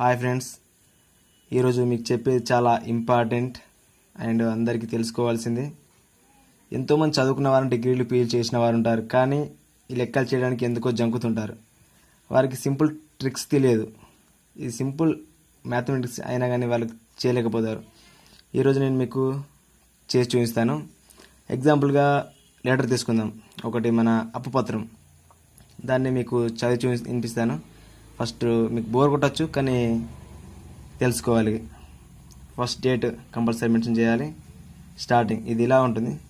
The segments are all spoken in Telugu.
Hi friends. ఈరోజు మీకు చెప్పేది చాలా ఇంపార్టెంట్ అండ్ అందరికీ తెలుసుకోవాల్సింది. ఎంతోమంది చదువుకున్న వారు డిగ్రీలు పీజీ చేసిన వారు ఉంటారు. కానీ ఈ లెక్కలు చేయడానికి ఎందుకో జంకుతుంటారు. వారికి సింపుల్ ట్రిక్స్ తెలియదు. ఈ సింపుల్ మ్యాథమెటిక్స్ అయినా కానీ వాళ్ళు చేయలేకపోతారు. ఈరోజు నేను మీకు చేసి చూపిస్తాను. ఎగ్జాంపుల్గా లెటర్ తీసుకుందాం. ఒకటి మన అప్పుపత్రం దాన్ని మీకు చదివి చూపి వినిపిస్తాను. ఫస్ట్ మీకు బోర్ కొట్టచ్చు కానీ తెలుసుకోవాలి. ఫస్ట్ డేట్ కంపల్సరీ మెన్షన్ చేయాలి. స్టార్టింగ్ ఇది ఇలా ఉంటుంది.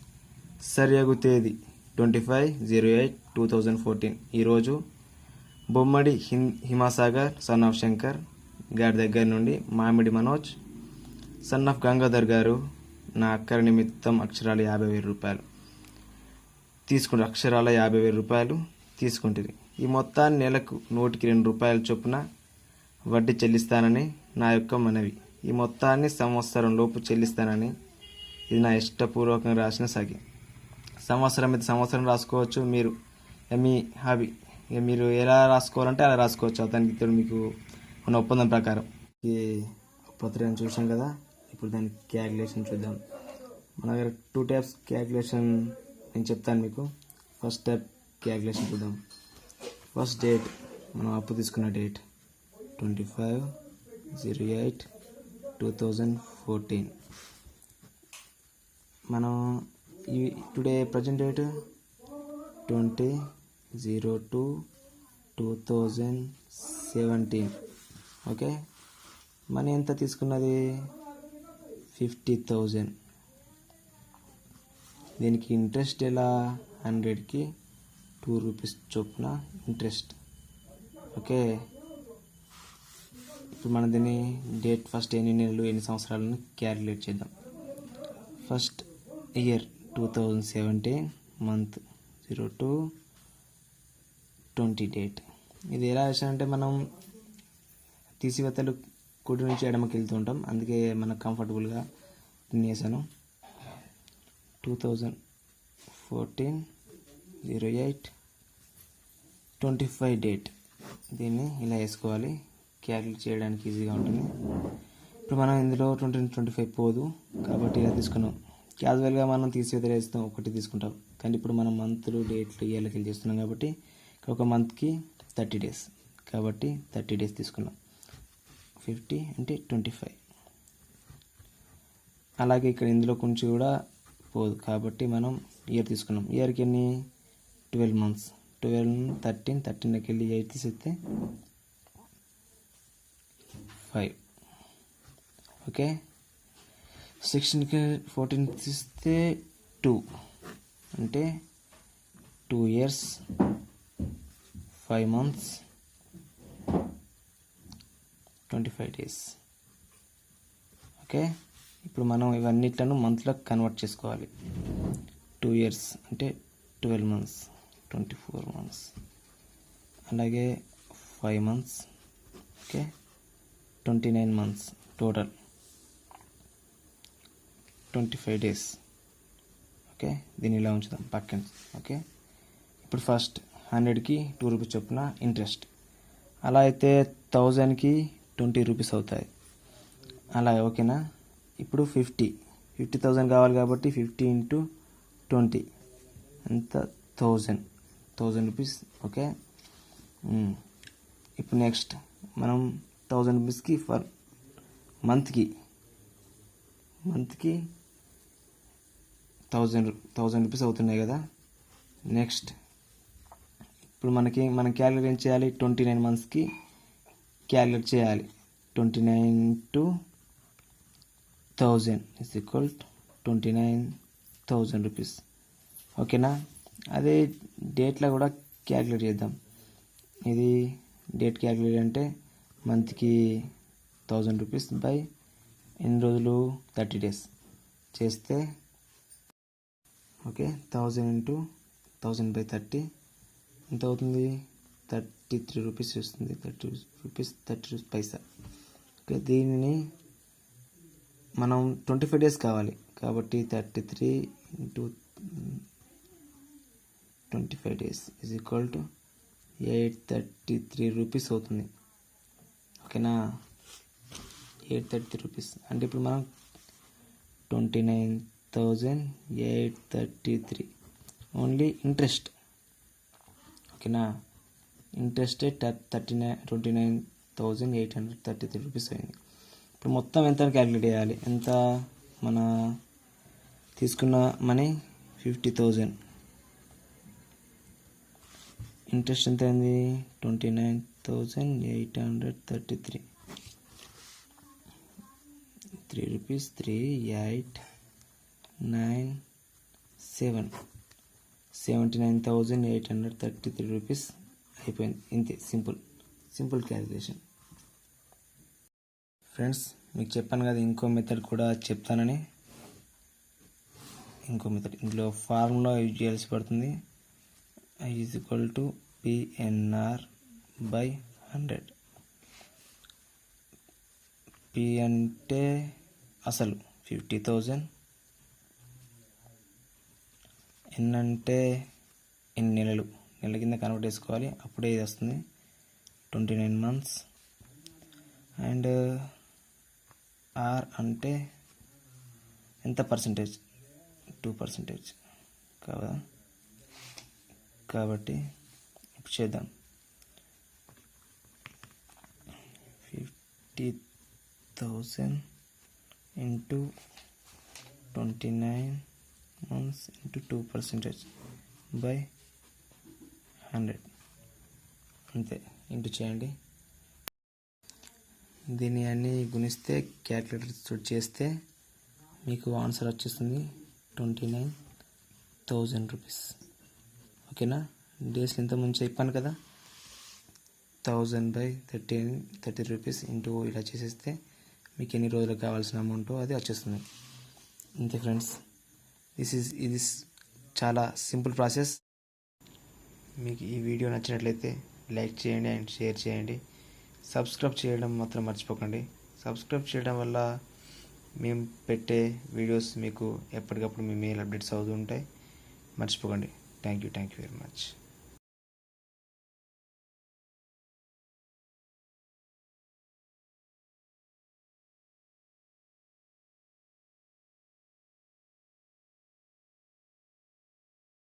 సరియగు తేదీ twenty five zero eight two thousand fourteen. ఈరోజు బొమ్మడి హిం హిమాసాగర్ సన్ ఆఫ్ శంకర్ గారి దగ్గర నుండి మామిడి మనోజ్ సన్ ఆఫ్ గంగాధర్ గారు నా అక్కర నిమిత్తం అక్షరాలు యాభై వేల రూపాయలు. తీసుకుంటారు అక్షరాల యాభై వేల రూపాయలు తీసుకుంటుంది. ఈ మొత్తాన్ని నెలకు నూటికి రెండు రూపాయల చొప్పున వడ్డీ చెల్లిస్తానని నా యొక్క మనవి. ఈ మొత్తాన్ని సంవత్సరం లోపు చెల్లిస్తానని ఇది నా ఇష్టపూర్వకంగా రాసిన సగి. సంవత్సరం అయితే సంవత్సరం రాసుకోవచ్చు. మీరు మీ హాబీ. ఇక మీరు ఎలా రాసుకోవాలంటే అలా రాసుకోవచ్చు. అతనికి తోడు మీకు ఉన్న ఒప్పందం ప్రకారం. ఈ పత్రికను చూసాం కదా. ఇప్పుడు దాని క్యాలిక్యులేషన్ చూద్దాం. మన దగ్గర టూ టైప్స్ క్యాలిక్యులేషన్ నేను చెప్తాను మీకు. ఫస్ట్ టైప్ క్యాలిక్యులేషన్ చూద్దాం. ఫస్ట్ డేట్ మనం అప్పు తీసుకున్న date twenty five zero eight two thousand fourteen. మనం ఈ today present date twenty zero two two thousand seventeen. Okay? Money ఎంత తీసుకున్నది? Fifty thousand. దీనికి ఇంట్రెస్ట్ ఎలా? హండ్రెడ్కి టూ రూపీస్ చొప్పున ఇంట్రెస్ట్ ఓకే ఇప్పుడు మనం దీన్ని డేట్ ఫస్ట్ ఎన్ని నెలలు ఎన్ని సంవత్సరాలను క్యాలిక్యులేట్ చేద్దాం. First year two thousand seventeen month zero two twenty date ఇది ఎలా చేసామంటే మనం తీసివేతలు కుడి నుంచి ఎడమకి వెళ్తూ ఉంటాం. అందుకే మనకు కంఫర్టబుల్గా వేసాను two thousand fourteen zero eight twenty five date. దీన్ని ఇలా వేసుకోవాలి. క్యాలిక్యులేట్ చేయడానికి ఈజీగా ఉంటుంది. ఇప్పుడు మనం ఇందులో ట్వంటీ ట్వంటీ ఫైవ్ పోదు. కాబట్టి ఇలా తీసుకున్నాం. క్యాజువల్గా మనం తీసేది వేస్తాం ఒకటి తీసుకుంటాం. కానీ ఇప్పుడు మనం మంత్లు డేట్లు ఇయర్లకి వెళ్ళి చేస్తున్నాం కాబట్టి ఇక్కడ ఒక మంత్కి థర్టీ డేస్. కాబట్టి థర్టీ డేస్ తీసుకున్నాం. ఫిఫ్టీ అంటే ట్వంటీ ఫైవ్. అలాగే ఇక్కడ ఇందులో కొంచెం కూడా పోదు. కాబట్టి మనం ఇయర్ తీసుకున్నాం. ఇయర్కి ఎన్ని? Twelve months. ట్వెల్వ్ థర్టీన్ థర్టీన్కి వెళ్ళి ఎయిట్ తీసేస్తే ఫైవ్ ఓకే సిక్స్టీన్కి ఫోర్టీన్ తీస్తే టూ అంటే two years five months twenty five days okay ఇప్పుడు మనం ఇవన్నిట్లను మంత్లో కన్వర్ట్ చేసుకోవాలి. టూ ఇయర్స్ అంటే twelve months twenty four months అలాగే five months okay twenty nine months total twenty five days okay దీన్ని ఇలా ఉంచుదాం పక్కన ఓకే ఇప్పుడు ఫస్ట్ హండ్రెడ్కి టూ రూపీస్ చొప్పున ఇంట్రెస్ట్ అలా అయితే థౌజండ్కి ట్వంటీ రూపీస్ అవుతాయి. అలా ఓకేనా? ఇప్పుడు ఫిఫ్టీ ఫిఫ్టీ థౌజండ్ కావాలి కాబట్టి ఫిఫ్టీ ఇంటూ ట్వంటీ ఎంత? Thousand thousand rupees okay? ఇప్పుడు నెక్స్ట్ మనం థౌజండ్ రూపీస్కి ఫర్ మంత్కి మంత్కి థౌజండ్ థౌజండ్ రూపీస్ అవుతున్నాయి కదా? నెక్స్ట్ ఇప్పుడు మనకి మనం క్యాలిక్యులేట్ ఏం చేయాలి? ట్వంటీ నైన్ మంత్స్కి క్యాలిక్యులేట్ చేయాలి. Twenty nine to thousand is equal twenty nine thousand rupees. ఓకేనా? అదే డేట్లో కూడా క్యాలిక్యులేట్ చేద్దాం. ఇది డేట్ క్యాలిక్యులేట్ అంటే మంత్కి థౌజండ్ రూపీస్ బై ఎన్ని రోజులు? థర్టీ డేస్ చేస్తే okay thousand into thousand by thirty ఎంత అవుతుంది థర్టీ త్రీ రూపీస్ వస్తుంది. Thirty rupees thirty rupees paisa. Okay దీనిని మనం ట్వంటీ ఫైవ్ డేస్ కావాలి. కాబట్టి thirty three into twenty five days is equal to eight thirty three rupees అవుతుంది ఓకేనా ఎయిట్ థర్టీ రూపీస్ అంటే ఇప్పుడు మనం twenty nine thousand eight thirty three only interest ఓకేనా ఇంట్రెస్టే thirty nine twenty nine thousand eight hundred thirty three rupees అయింది. ఇప్పుడు మొత్తం ఎంత క్యాలిక్యులేట్ చేయాలి? ఎంత మన తీసుకున్న మనీ ఫిఫ్టీ థౌజండ్ ఇంట్రెస్ట్ ఎంత అయింది? Twenty nine thousand eight hundred thirty three three rupees three eight nine seven seventy nine thousand eight hundred thirty three rupees అయిపోయింది. ఇంతే సింపుల్. సింపుల్ క్యాలిక్యులేషన్ ఫ్రెండ్స్ మీకు చెప్పాను కదా ఇంకో మెథడ్ కూడా చెప్తానని. ఇంకో మెథడ్ ఇందులో ఫార్ములా యూజ్ చేయాల్సి పడుతుంది. I is equal to PNR by hundred P అంటే అసలు ఫిఫ్టీ థౌజండ్ ఎన్ అంటే ఎన్ని నెలలు. నెల కింద కన్వర్ట్ చేసుకోవాలి. అప్పుడే ఇది వస్తుంది. Twenty nine months and R అంటే ఎంత పర్సంటేజ్ టూ పర్సంటేజ్ కాదా? కాబట్టి చేద్దాం. Fifty thousand into twenty nine months into two percentage by hundred. అంతే ఇంటూ చేయండి. దీన్ని అన్ని గుణిస్తే క్యాల్కులేటర్ చేస్తే మీకు ఆన్సర్ వచ్చేస్తుంది ట్వంటీ నైన్ థౌజండ్ రూపీస్. ఓకేనా? డేస్లో ఎంత ముందు చెప్పాను కదా. Thousand by thirty thirty rupees into ఇలా చేసేస్తే మీకు ఎన్ని రోజులకు కావాల్సిన అమౌంట్ అది వచ్చేస్తుంది. అంతే ఫ్రెండ్స్. దిస్ ఈజ్ ఇది చాలా సింపుల్ ప్రాసెస్. మీకు ఈ వీడియో నచ్చినట్లయితే లైక్ చేయండి అండ్ షేర్ చేయండి. సబ్స్క్రైబ్ చేయడం మాత్రం మర్చిపోకండి. సబ్స్క్రైబ్ చేయడం వల్ల మేము పెట్టే వీడియోస్ మీకు ఎప్పటికప్పుడు మీ మెయిల్ అప్డేట్స్ అవుతూ ఉంటాయి. మర్చిపోకండి. Thank you thank you very much